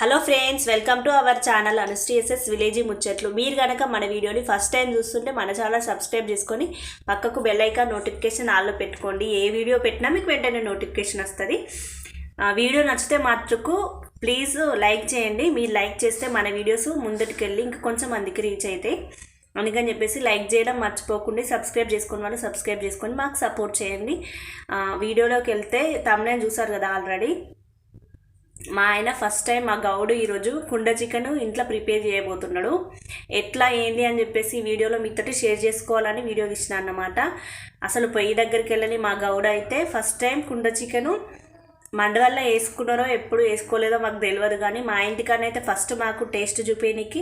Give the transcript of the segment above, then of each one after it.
Hello friends welcome to our channel SS village ముచ్చట్లు. మీరు కనుక మన వీడియోని ఫస్ట్ టైం చూస్తుంటే మన ఛానల్ సబ్స్క్రైబ్ చేసుకొని పక్కకు బెల్ ఐకాన్ నోటిఫికేషన్ ఆల్లో పెట్టుకోండి. ఏ వీడియో పెట్టినా మీకు వెంటనే నోటిఫికేషన్ వస్తుంది. వీడియో నచ్చితే మటుకు ప్లీజ్ లైక్ చేయండి. మీరు లైక్ చేస్తే మన వీడియోస్ ముందుకు వెళ్ళి ఇంకా కొంచెం మందికి రీచ్ అవుతాయి అందుకని చెప్పేసి లైక్ చేయడం మర్చిపోకుండా సబ్స్క్రైబ్ చేసుకుని వాళ్ళు సబ్స్క్రైబ్ చేసుకొని మాకు సపోర్ట్ చేయండి. వీడియోలోకి వెళ్తే తమ్నే చూసారు కదా ఆల్రెడీ మా ఆయన ఫస్ట్ టైం మా గౌడు ఈరోజు కుండ చికెన్ ఇంట్లో ప్రిపేర్ చేయబోతున్నాడు. ఎట్లా ఏంది అని చెప్పేసి వీడియోలో మీతోటి షేర్ చేసుకోవాలని వీడియో ఇచ్చిన అన్నమాట. అసలు పొయ్యి దగ్గరికి వెళ్ళని మా గౌడు అయితే ఫస్ట్ టైం కుండ చికెను మండవల్ల వేసుకున్నారో ఎప్పుడు వేసుకోలేదో మాకు తెలియదు కానీ మా ఇంటికాడ అయితే ఫస్ట్ మాకు టేస్ట్ చూపేనికి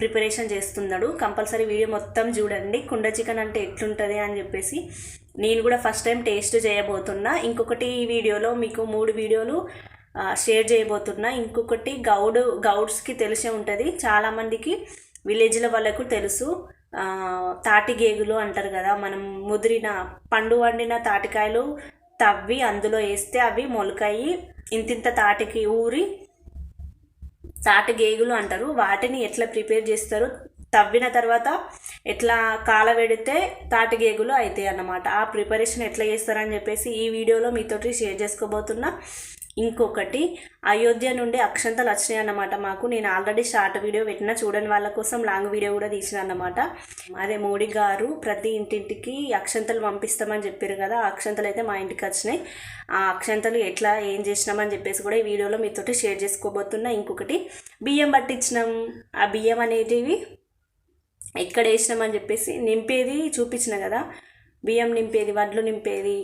ప్రిపరేషన్ చేస్తున్నాడు. కంపల్సరీ వీడియో మొత్తం చూడండి. కుండ చికెన్ అంటే ఎట్లుంటుంది అని చెప్పేసి నేను కూడా ఫస్ట్ టైం టేస్ట్ చేయబోతున్నా. ఇంకొకటి ఈ వీడియోలో మీకు మూడు వీడియోలు షేర్ చేయబోతున్నా. ఇంకొకటి గౌడ్ గౌడ్స్కి తెలిసే ఉంటుంది. చాలామందికి విలేజ్ల వాళ్ళకు తెలుసు. తాటిగేగులు తాటి గేగులు అంటారు కదా మనం ముదిరిన పండు వండిన తాటికాయలు తవ్వి అందులో వేస్తే అవి మొలకాయి ఇంతింత తాటికి ఊరి తాటి గేగులు అంటారు. వాటిని ఎట్లా ప్రిపేర్ చేస్తారు? తవ్విన తర్వాత ఎట్లా కాలబెడితే తాటి గేగులు అవుతాయి అన్నమాట. ఆ ప్రిపరేషన్ ఎట్లా చేస్తారని చెప్పేసి ఈ వీడియోలో మీతోటి షేర్ చేసుకోబోతున్నా. ఇంకొకటి అయోధ్య నుండి అక్షంతలు వచ్చినాయి అన్నమాట మాకు. నేను ఆల్రెడీ షార్ట్ వీడియో పెట్టిన చూడని వాళ్ళ కోసం లాంగ్ వీడియో కూడా తీసిన అన్నమాట అదే మోడీ గారు ప్రతి ఇంటింటికి అక్షంతలు పంపిస్తామని చెప్పారు కదా ఆ అక్షంతలు అయితే మా ఇంటికి వచ్చినాయి. ఆ అక్షంతలు ఎట్లా ఏం చేసినామని చెప్పేసి కూడా ఈ వీడియోలో మీతోటి షేర్ చేసుకోబోతున్నా. ఇంకొకటి బియ్యం పట్టించినాం. ఆ బియ్యం అనేటివి ఎక్కడ వేసినామని చెప్పేసి నింపేది చూపించిన కదా బియ్యం నింపేది వడ్లు నింపేది.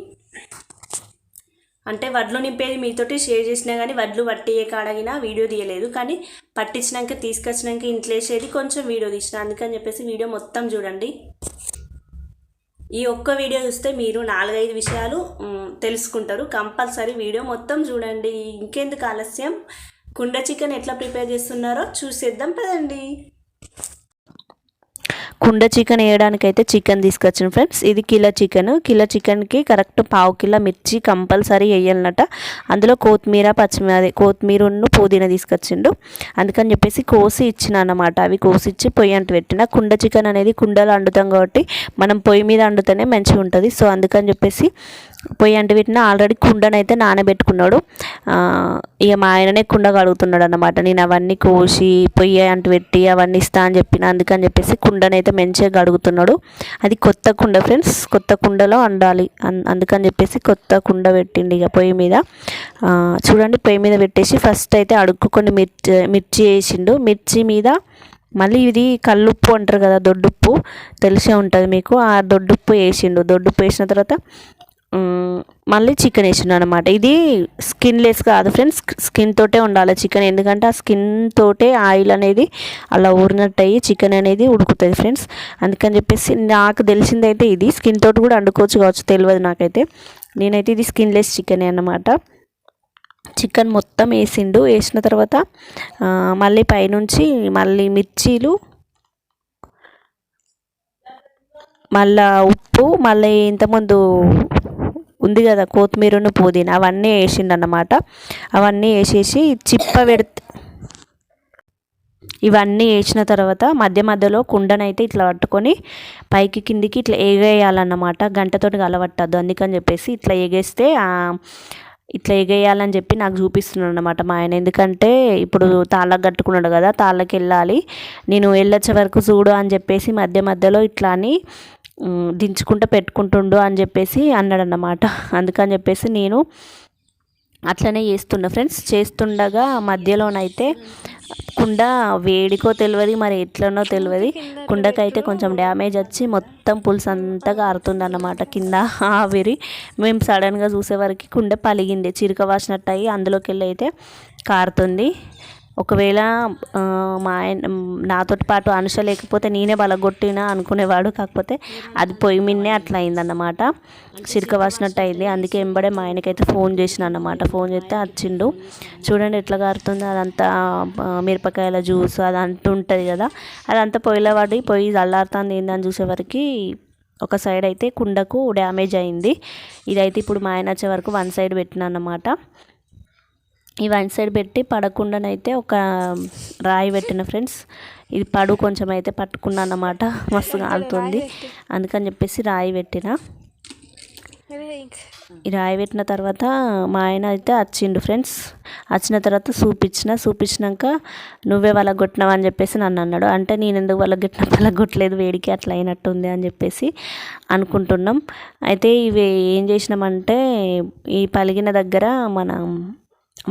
అంటే వడ్లు నింపేది మీతోటి షేర్ చేసినా కానీ వడ్లు పట్టియే కాడగినా వీడియో తీయలేదు. కానీ పట్టించినాక తీసుకొచ్చినాక ఇంట్లో వేసేది కొంచెం వీడియో తీసిన. అందుకని చెప్పేసి వీడియో మొత్తం చూడండి. ఈ ఒక్క వీడియో చూస్తే మీరు నాలుగైదు విషయాలు తెలుసుకుంటారు. కంపల్సరీ వీడియో మొత్తం చూడండి. ఇంకెందుకు ఆలస్యం? కుండ చికెన్ ఎట్లా ప్రిపేర్ చేస్తున్నారో చూసేద్దాం పదండి. కుండ చికెన్ వేయడానికి అయితే చికెన్ తీసుకొచ్చాను ఫ్రెండ్స్. ఇది కిలో చికెన్. కిలో చికెన్కి కరెక్ట్ పావు కిలో మిర్చి కంపల్సరీ వేయాలన్నట అందులో కొత్తిమీర పచ్చిమిర అదే కొత్తిమీరను పుదీనా తీసుకొచ్చిండు. అందుకని చెప్పేసి కోసి ఇచ్చిన అనమాట అవి కోసి ఇచ్చి పొయ్యి అంటు పెట్టిన. కుండ చికెన్ అనేది కుండలో వండుతాం కాబట్టి మనం పొయ్యి మీద వండుతూనే మంచిగా ఉంటుంది సో అందుకని చెప్పేసి పొయ్యి అంటు పెట్టిన ఆల్రెడీ కుండనైతే నానబెట్టుకున్నాడు. ఇక మా ఆయననే కుండ కడుగుతున్నాడు అన్నమాట నేను అవన్నీ కోసి పొయ్యి అంటు పెట్టి అవన్నీ ఇస్తా అని చెప్పిన అందుకని చెప్పేసి కుండనైతే మంచిగా కడుగుతున్నాడు. అది కొత్త కుండ ఫ్రెండ్స్ కొత్త కుండలో వండాలి అన్- అందుకని చెప్పేసి కొత్త కుండ పెట్టిండి ఇక పొయ్యి మీద. చూడండి పొయ్యి మీద పెట్టేసి ఫస్ట్ అయితే అడుక్కొని మిర్చి మిర్చి వేసిండు. మిర్చి మీద మళ్ళీ ఇది కల్లుప్పు అంటారు కదా దొడ్డుప్పు. తెలిసే ఉంటుంది మీకు. ఆ దొడ్డుప్పు వేసిండు. దొడ్డుప్పు వేసిన తర్వాత మళ్ళీ చికెన్ వేసిండు అనమాట ఇది స్కిన్లెస్ కాదు ఫ్రెండ్స్ స్కిన్ తోటే ఉండాలి చికెన్ ఎందుకంటే ఆ స్కిన్ తోటే ఆయిల్ అనేది అలా ఊరినట్టు అయ్యి చికెన్ అనేది ఉడుకుతుంది ఫ్రెండ్స్ అందుకని చెప్పేసి నాకు తెలిసిందైతే ఇది. స్కిన్ తోటి కూడా వండుకోవచ్చు కావచ్చు తెలియదు నాకైతే. నేనైతే ఇది స్కిన్ లెస్ అనమాట చికెన్ మొత్తం వేసిండు. వేసిన తర్వాత మళ్ళీ పైనుంచి మళ్ళీ మిర్చీలు మళ్ళా ఉప్పు మళ్ళీ ఇంతకుముందు ఉంది కదా కొత్తిమీరను పుదీనా అవన్నీ వేసిండు అన్నమాట అవన్నీ వేసేసి చిప్ప పెడితే ఇవన్నీ వేసిన తర్వాత మధ్య మధ్యలో కుండనైతే ఇట్లా పట్టుకొని పైకి కిందికి ఇట్లా ఎగేయాలన్నమాట. గంటతోటి కలవట్టద్దు అందుకని చెప్పేసి ఇట్లా ఎగేస్తే ఇట్లా ఎగేయాలని చెప్పి నాకు చూపిస్తున్నాడు అనమాట మా ఆయన. ఎందుకంటే ఇప్పుడు తాళ్ళకు కట్టుకున్నాడు కదా తాళ్ళకి వెళ్ళాలి నేను వెళ్ళొచ్చే వరకు చూడు అని చెప్పేసి మధ్య మధ్యలో ఇట్లా అని దించుకుంటూ పెట్టుకుంటుండు అని చెప్పేసి అన్నాడు అన్నమాట అందుకని చెప్పేసి నేను అట్లనే చేస్తున్నా ఫ్రెండ్స్. చేస్తుండగా మధ్యలోనైతే కుండ వేడికో తెలియదు మరి ఎట్లనో తెలియదు కుండకైతే కొంచెం డ్యామేజ్ వచ్చి మొత్తం పులుసు అంతా కారుతుంది అన్నమాట కింద ఆవిరి. మేము సడన్గా చూసేవరకు కుండ పలిగింది చిరుక వాసినట్టు అయ్యి అందులోకి వెళ్ళి అయితే కారుతుంది. ఒకవేళ మా ఆయన నాతోటి పాటు అనుష లేకపోతే నేనే బలగొట్టినా అనుకునేవాడు. కాకపోతే అది పొయ్యి మిన్నే అట్లా అయిందన్నమాట చిరుక వాసినట్టు అయింది అందుకే ఎంబడే మా ఆయనకైతే ఫోన్ చేసిన అన్నమాట ఫోన్ చేస్తే వచ్చిండు చూడండి ఎట్లా కారుతుందో అదంతా మిరపకాయల జ్యూస్ అది అంటుంటుంది కదా. అదంతా పొయ్యిలో పడి పొయ్యి చల్లారుతుంది ఏందని చూసేవరకు ఒక సైడ్ అయితే కుండకు డ్యామేజ్ అయింది. ఇదైతే ఇప్పుడు మా ఆయన వచ్చే వరకు వన్ సైడ్ పెట్టిన అన్నమాట ఈ వన్ సైడ్ పెట్టి పడకుండానైతే ఒక రాయి పెట్టిన ఫ్రెండ్స్. ఇది పడు కొంచెం అయితే పట్టుకున్నా అన్నమాట మస్తు కాలుతుంది అందుకని చెప్పేసి రాయి పెట్టిన. ఈ రాయి పెట్టిన తర్వాత మా ఆయన అయితే వచ్చిండు ఫ్రెండ్స్. వచ్చిన తర్వాత చూపించిన చూపించినాక నువ్వే వాళ్ళకి కొట్టినావు అని చెప్పేసి నన్ను అన్నాడు. అంటే నేను ఎందుకు వాళ్ళకి కొట్టిన వాళ్ళకి కొట్టలేదు వేడికి అట్లా అయినట్టుంది అని చెప్పేసి అనుకుంటున్నాం. అయితే ఇవి ఏం చేసినామంటే ఈ పలిగిన దగ్గర మన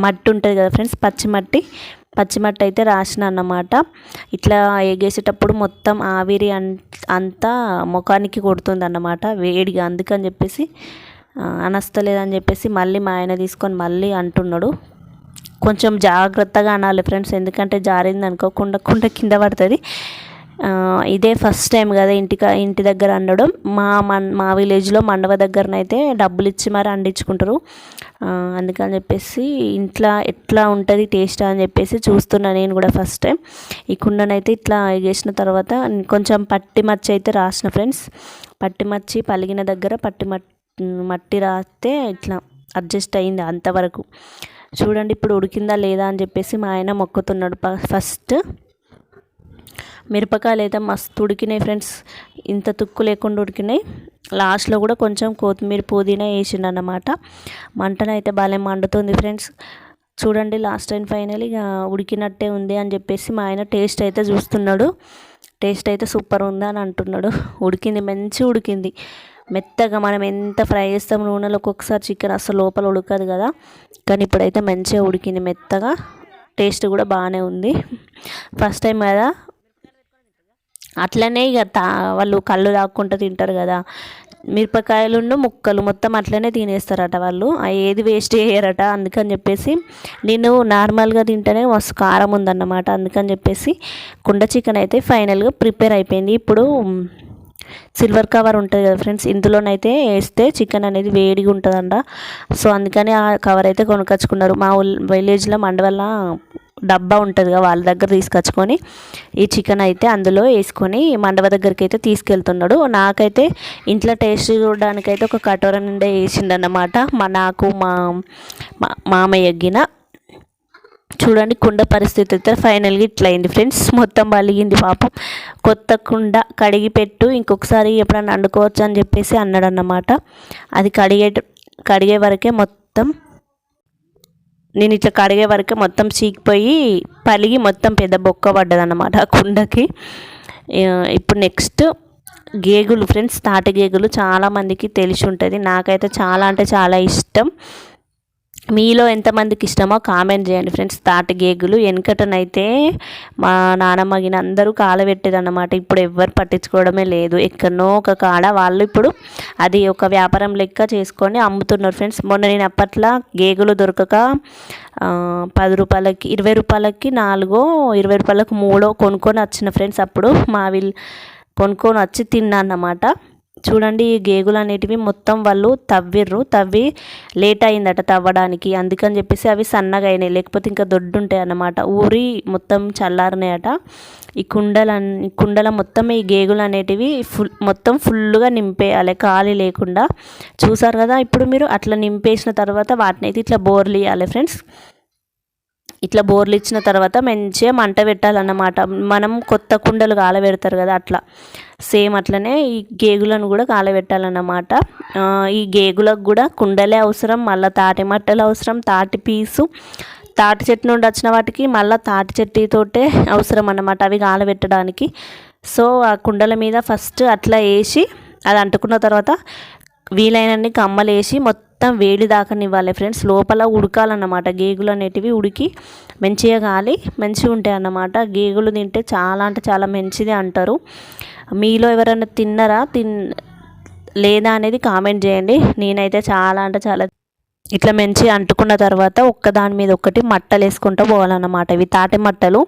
మట్టి ఉంటుంది కదా ఫ్రెండ్స్ పచ్చిమట్టి. పచ్చిమట్టి అయితే రాసిన అన్నమాట. ఇట్లా ఎగేసేటప్పుడు మొత్తం ఆవిరి అంతా ముఖానికి కొడుతుంది అన్నమాట వేడిగా. అందుకని చెప్పేసి అనస్తలేదని చెప్పేసి మళ్ళీ మా ఆయన తీసుకొని మళ్ళీ అంటున్నాడు. కొంచెం జాగ్రత్తగా అనాలి ఫ్రెండ్స్ ఎందుకంటే జారింది అనుకోకుండా కుండ కింద పడుతుంది. ఇదే ఫస్ట్ టైం కదా ఇంటికా ఇంటి దగ్గర అండడం. మా మన్ మా విలేజ్లో మండవ దగ్గరనైతే డబ్బులు ఇచ్చి మరి అండించుకుంటారు అందుకని చెప్పేసి ఇంట్లో ఎట్లా ఉంటుంది టేస్ట్ అని చెప్పేసి చూస్తున్నా నేను కూడా ఫస్ట్ టైం ఈ కుండనైతే ఇట్లా వేసిన తర్వాత కొంచెం పట్టి మచ్చి అయితే రాసిన ఫ్రెండ్స్ పట్టి మచ్చి పలిగిన దగ్గర పట్టి మట్టి మట్టి రాస్తే ఇట్లా అడ్జస్ట్ అయింది అంతవరకు. చూడండి ఇప్పుడు ఉడికిందా లేదా అని చెప్పేసి మా ఆయన మొక్కుతున్నాడు. ఫస్ట్ మిరపకాయలు అయితే మస్తు ఉడికినాయి ఫ్రెండ్స్. ఇంత తుక్కు లేకుండా ఉడికినాయి. లాస్ట్లో కూడా కొంచెం కొత్తిమీర పుదీనా వేసిండు అన్నమాట మంటనైతే భలే మండుతుంది ఫ్రెండ్స్. చూడండి లాస్ట్ అండ్ ఫైనల్ ఇక ఉడికినట్టే ఉంది అని చెప్పేసి మా ఆయన టేస్ట్ అయితే చూస్తున్నాడు. టేస్ట్ అయితే సూపర్ ఉందా అని అంటున్నాడు. ఉడికింది మంచి ఉడికింది. మెత్తగా మనం ఎంత ఫ్రై చేస్తాం నూనెలో ఒక్కొక్కసారి చికెన్ అసలు లోపల ఉడకదు కదా. కానీ ఇప్పుడైతే మంచిగా ఉడికింది మెత్తగా. టేస్ట్ కూడా బాగానే ఉంది. ఫస్ట్ టైం కదా అట్లనే ఇక తా వాళ్ళు కళ్ళు తాక్కుంటూ తింటారు కదా. మిరపకాయలున్న ముక్కలు మొత్తం అట్లనే తినేస్తారట వాళ్ళు. ఏది వేస్ట్ చేయరట అందుకని చెప్పేసి నేను నార్మల్గా తింటేనే మస్తు కారం ఉందన్నమాట అందుకని చెప్పేసి కుండ చికెన్ అయితే ఫైనల్గా ప్రిపేర్ అయిపోయింది. ఇప్పుడు సిల్వర్ కవర్ ఉంటుంది కదా ఫ్రెండ్స్ ఇందులోనైతే వేస్తే చికెన్ అనేది వేడిగా ఉంటుందంట. సో అందుకని ఆ కవర్ అయితే కొనుక్కొచ్చుకున్నారు. మా విలేజ్లో మండవల్ల డబ్బా ఉంటుంది కదా వాళ్ళ దగ్గర తీసుకొచ్చుకొని ఈ చికెన్ అయితే అందులో వేసుకొని మండవ దగ్గరికి అయితే తీసుకెళ్తున్నాడు. నాకైతే ఇంట్లో టేస్ట్ చూడడానికైతే ఒక కటోర నిండా వేసిండన్నమాట. మా నాకు మా మా మామయ్య గిన చూడండి కుండ పరిస్థితి అయితే ఫైనల్గా ఇట్లా అయింది ఫ్రెండ్స్. మొత్తం పలిగింది పాపం. కొత్త కుండ కడిగి పెట్టు ఇంకొకసారి ఎప్పుడన్నా వండుకోవచ్చు అని చెప్పేసి అన్నాడు అన్నమాట అది కడిగే కడిగే వరకే మొత్తం నేను ఇట్లా కడిగే వరకు మొత్తం చీకిపోయి పలిగి మొత్తం పెద్ద బొక్క పడ్డదన్నమాట కుండకి. ఇప్పుడు నెక్స్ట్ గేగులు ఫ్రెండ్స్ తాటి గేగులు చాలామందికి తెలిసి ఉంటుంది. నాకైతే చాలా అంటే చాలా ఇష్టం. మీలో ఎంతమందికి ఇష్టమో కామెంట్ చేయండి ఫ్రెండ్స్. తాటి గేగులు వెనకటనైతే మా నానమ్మ గిన అందరూ కాలబెట్టేది ఇప్పుడు ఎవ్వరు పట్టించుకోవడమే లేదు. ఎక్కడనో ఒక కాడ వాళ్ళు ఇప్పుడు అది ఒక వ్యాపారం లెక్క చేసుకొని అమ్ముతున్నారు ఫ్రెండ్స్. మొన్న నేను అప్పట్లో గేగులు దొరకక పది రూపాయలకి ఇరవై రూపాయలకి నాలుగో ఇరవై రూపాయలకు మూడో కొనుక్కొని వచ్చిన ఫ్రెండ్స్ అప్పుడు మా వీళ్ళు కొనుక్కొని వచ్చి తిన్నా అన్నమాట చూడండి ఈ గేగులు అనేటివి మొత్తం వాళ్ళు తవ్విర్రు. తవ్వి లేట్ అయిందట తవ్వడానికి. అందుకని చెప్పేసి అవి సన్నగా అయినాయి. లేకపోతే ఇంకా దొడ్డు ఉంటాయి అన్నమాట. ఊరి మొత్తం చల్లారినాయట. ఈ కుండల కుండల మొత్తం ఈ గేగులు అనేటివి ఫుల్ మొత్తం ఫుల్గా నింపేయాలి. ఖాళీ లేకుండా. చూసారు కదా ఇప్పుడు మీరు అట్లా నింపేసిన తర్వాత వాటిని అయితే ఇట్లా బోర్లు ఇవ్వాలి ఫ్రెండ్స్. ఇట్లా బోర్లు ఇచ్చిన తర్వాత మంచిగా మంట పెట్టాలన్నమాట. మనం కొత్త కుండలు కాలబెడతారు కదా అట్లా. సేమ్ అట్లనే ఈ గేగులను కూడా కాలబెట్టాలన్నమాట. ఈ గేగులకు కూడా కుండలే అవసరం మళ్ళీ తాటి మట్టలు అవసరం తాటి పీసు. తాటి చెట్టు నుండి వచ్చిన వాటికి మళ్ళీ తాటి చెట్టుతోటే అవసరం అన్నమాట అవి కాలబెట్టడానికి. సో ఆ కుండల మీద ఫస్ట్ అట్లా వేసి అది అంటుకున్న తర్వాత వీలైనన్ని కమ్మలు వేసి మొత్తం మొత్తం వేడి దాకనివ్వాలి ఫ్రెండ్స్. లోపల ఉడకాలన్నమాట. గేగులు అనేటివి ఉడికి మంచిగా కాలి మంచిగా ఉంటాయి అన్నమాట. గేగులు తింటే చాలా అంటే చాలా మంచిది అంటారు. మీలో ఎవరైనా తిన్నారా? తిన్ లేదా అనేది కామెంట్ చేయండి. నేనైతే చాలా అంటే చాలా ఇట్లా మంచిగా అంటుకున్న తర్వాత ఒక్కదాని మీద ఒకటి మట్టలు వేసుకుంటూ పోవాలన్నమాట. ఇవి తాటి మట్టలు.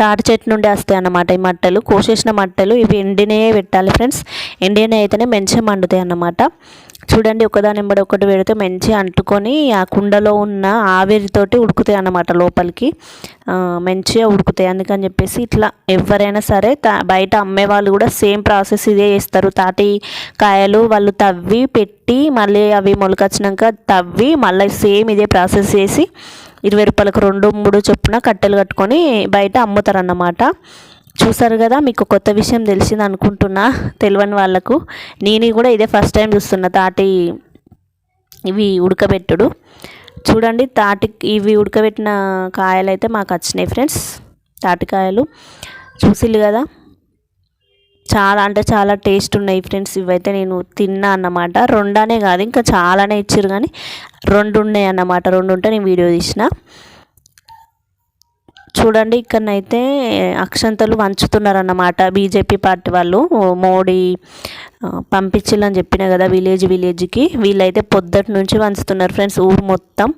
తాటి చెట్టు నుండి వస్తాయి అన్నమాట ఈ మట్టలు. కోసేసిన మట్టలు ఇవి ఎండినే పెట్టాలి ఫ్రెండ్స్. ఎండినే అయితేనే మంచిగా మండుతాయి అన్నమాట. చూడండి ఒకదాని వెంబడి ఒకటి పెడితే మంచిగా అంటుకొని ఆ కుండలో ఉన్న ఆవిరితోటి ఉడుకుతాయి అన్నమాట లోపలికి. మంచిగా ఉడుకుతాయి. అందుకని చెప్పేసి ఇట్లా ఎవరైనా సరే తా బయట అమ్మే వాళ్ళు కూడా సేమ్ ప్రాసెస్ ఇదే చేస్తారు. తాటి కాయలు వాళ్ళు తవ్వి పెట్టి మళ్ళీ అవి మొలకొచ్చినాక తవ్వి మళ్ళీ సేమ్ ఇదే ప్రాసెస్ చేసి ఇరవై రూపాయలకు రెండు మూడు చొప్పున కట్టెలు కట్టుకొని బయట అమ్ముతారన్నమాట. చూసారు కదా మీకు కొత్త విషయం తెలిసింది అనుకుంటున్నా తెలియని వాళ్ళకు. నేను కూడా ఇదే ఫస్ట్ టైం చూస్తున్నా తాటి ఇవి ఉడకబెట్టుడు. చూడండి తాటి ఇవి ఉడకబెట్టిన కాయలు అయితే మాకు వచ్చినాయి ఫ్రెండ్స్ తాటికాయలు చూసిల్లు కదా చాలా అంటే చాలా టేస్ట్ ఉన్నాయి ఫ్రెండ్స్ ఇవైతే నేను తిన్నా అన్నమాట. రెండానే కాదు ఇంకా చాలానే ఇచ్చారు కానీ రెండు ఉన్నాయి అన్నమాట. రెండు ఉంటే నేను వీడియో తీసిన. చూడండి ఇక్కడనైతే అక్షంతలు వంచుతున్నారన్నమాట. బీజేపీ పార్టీ వాళ్ళు మోడీ ఆ, పంపించిల్లని చెప్పిన కదా విలేజ్ విలేజ్కి. వీళ్ళైతే పొద్దుటి నుంచి వంచుతున్నారు ఫ్రెండ్స్ ఊరు మొత్తం.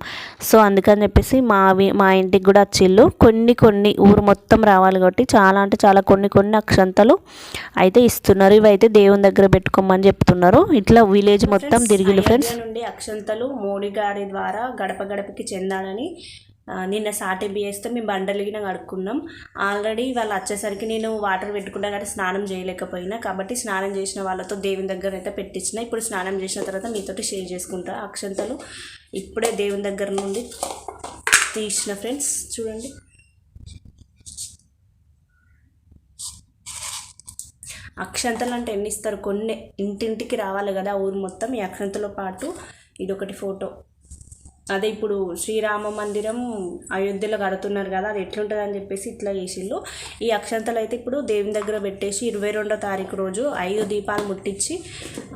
సో అందుకని చెప్పేసి మా మా ఇంటికి కూడా వచ్చిళ్ళు. కొన్ని కొన్ని ఊరు మొత్తం రావాలి కాబట్టి చాలా అంటే చాలా కొన్ని కొన్ని అక్షంతలు అయితే ఇస్తున్నారు. ఇవైతే దేవుని దగ్గర పెట్టుకోమని చెప్తున్నారు. ఇట్లా విలేజ్ మొత్తం తిరిగిళ్ళు ఫ్రెండ్స్. నుండి అక్షంతలు మోడీ గారి ద్వారా గడప గడపకి చెందాలని నిన్న సాటి బియ్యస్తే మేము బండలిగిన కడుక్కున్నాం. ఆల్రెడీ వాళ్ళు వచ్చేసరికి నేను వాటర్ పెట్టుకున్నా కానీ స్నానం చేయలేకపోయినా. కాబట్టి స్నానం చేసిన వాళ్ళతో దేవుని దగ్గర అయితే పెట్టించిన. ఇప్పుడు స్నానం చేసిన తర్వాత మీతోటి షేర్ చేసుకుంటా. అక్షంతలు ఇప్పుడే దేవుని దగ్గర నుండి తీసిన ఫ్రెండ్స్ చూడండి. అక్షంతలు అంటే ఎన్ని ఇస్తారు? కొన్ని. ఇంటింటికి రావాలి కదా ఊరు మొత్తం. ఈ అక్షంతలో పాటు ఇదొకటి ఫోటో. అదే ఇప్పుడు శ్రీరామ మందిరం అయోధ్యలో కడుతున్నారు కదా అది ఎట్లుంటుంది అని చెప్పేసి ఇట్లా చేసిళ్ళు. ఈ అక్షంతలు అయితే ఇప్పుడు దేవుని దగ్గర పెట్టేసి ఇరవై రెండో తారీఖు రోజు ఐదు దీపాలు ముట్టించి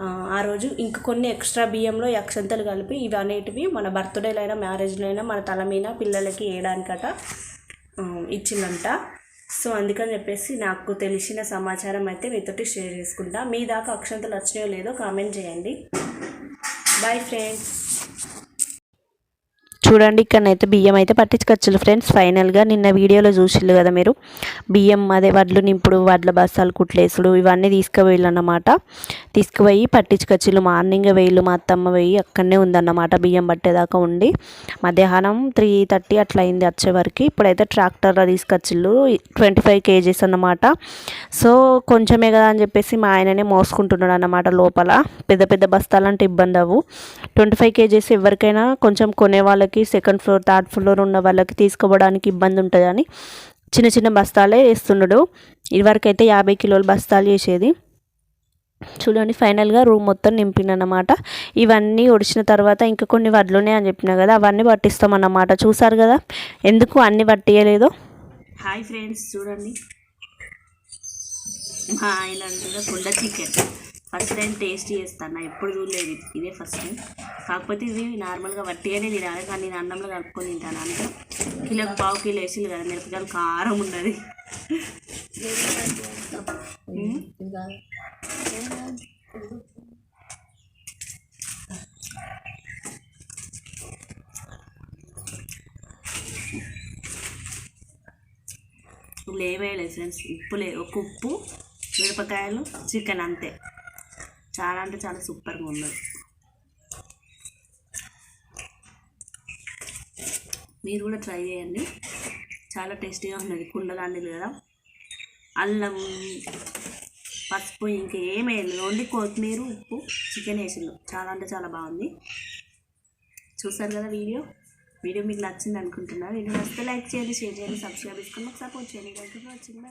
ఆ, రోజు ఇంక కొన్ని ఎక్స్ట్రా బియ్యంలో ఈ అక్షంతలు కలిపి ఇవి అనేటివి మన బర్త్డేలైనా మ్యారేజ్లైనా మన తల మీద పిల్లలకి వేయడానికట ఇచ్చిందంట సో అందుకని చెప్పేసి నాకు తెలిసిన సమాచారం అయితే మీతోటి షేర్ చేసుకుంటా. మీ దాకా అక్షంతలు వచ్చినాయో లేదో కామెంట్ చేయండి. బాయ్ ఫ్రెండ్స్ చూడండి ఇక్కడనైతే బియ్యం అయితే పట్టించుకొచ్చులు ఫ్రెండ్స్. ఫైనల్గా నిన్న వీడియోలో చూసిల్లు కదా మీరు. బియ్యం అదే వడ్లు నింపుడు వడ్ల బస్తాలు కుట్లేసుడు ఇవన్నీ తీసుకువెళ్ళన్నమాట తీసుకుపోయి పట్టించుకొచ్చిల్లు మార్నింగ్ వేయిల్లు మా అత్తమ్మ వేయి అక్కడనే ఉందన్నమాట బియ్యం పట్టేదాకా ఉండి. మధ్యాహ్నం త్రీ థర్టీ అట్లా అయింది వచ్చేవరకు ఇప్పుడైతే ట్రాక్టర్లో తీసుకొచ్చిళ్ళు ట్వంటీ ఫైవ్ కేజీస్ అన్నమాట. సో కొంచెమే కదా అని చెప్పేసి మా ఆయననే మోసుకుంటున్నాడు అన్నమాట లోపల. పెద్ద పెద్ద బస్తాలంటే ఇబ్బంది అవ్వు. ట్వంటీ ఫైవ్ కేజీస్ ఎవరికైనా కొంచెం కొనే వాళ్ళకి సెకండ్ ఫ్లోర్ థర్డ్ ఫ్లోర్ ఉన్న వాళ్ళకి తీసుకోవడానికి ఇబ్బంది ఉంటుందని చిన్న చిన్న బస్తాలే వేస్తున్నాడు. ఇదివరకైతే యాభై కిలోల బస్తాలు చేసేది. చూడండి ఫైనల్గా రూమ్ మొత్తం నింపినన్నమాట. ఇవన్నీ ఒడిచిన తర్వాత ఇంకా కొన్ని వడ్లున్నాయి అని చెప్పిన కదా అవన్నీ పట్టిస్తామన్నమాట. చూసారు కదా ఎందుకు అన్నీ పట్టియలేదో? హాయ్ ఫ్రెండ్స్ చూడండి. మా ఆయన కుండ చికెన్. ఫస్ట్ టైం టేస్ట్ చేస్తాను? ఎప్పుడు చూడలేదు. ఇదే ఫస్ట్ టైం. కాకపోతే ఇది నార్మల్గా వట్టిగానే తినాలి. కానీ నేను అన్నంలో కలుపుకొని తింటాను. అంటే కిలోకి పావు కిలో వేసింది కదా. మిరపకాయలు కారం ఉన్నది. ఉమ్. లేవేయలేదు ఫ్రెండ్స్. ఉప్పు లేదు ఒక ఉప్పు మిరపకాయలు చికెన్ అంతే. చాలా అంటే చాలా సూపర్గా ఉన్నది. మీరు కూడా ట్రై చేయండి. చాలా టేస్టీగా ఉన్నది. కుండలాంటిది కదా. అల్లం పసుపు ఇంకా ఓన్లీ కొత్తిమీర ఉప్పు చికెన్ వేసిండు చాలా అంటే చాలా బాగుంది. చూసారు కదా వీడియో? వీడియో మీకు నచ్చింది అనుకుంటున్నారు వీడియో నచ్చితే లైక్ చేయండి షేర్ చేయండి సబ్స్క్రైబ్ చేసుకుని మాకు సపోర్ట్ చేయండి. వచ్చిందా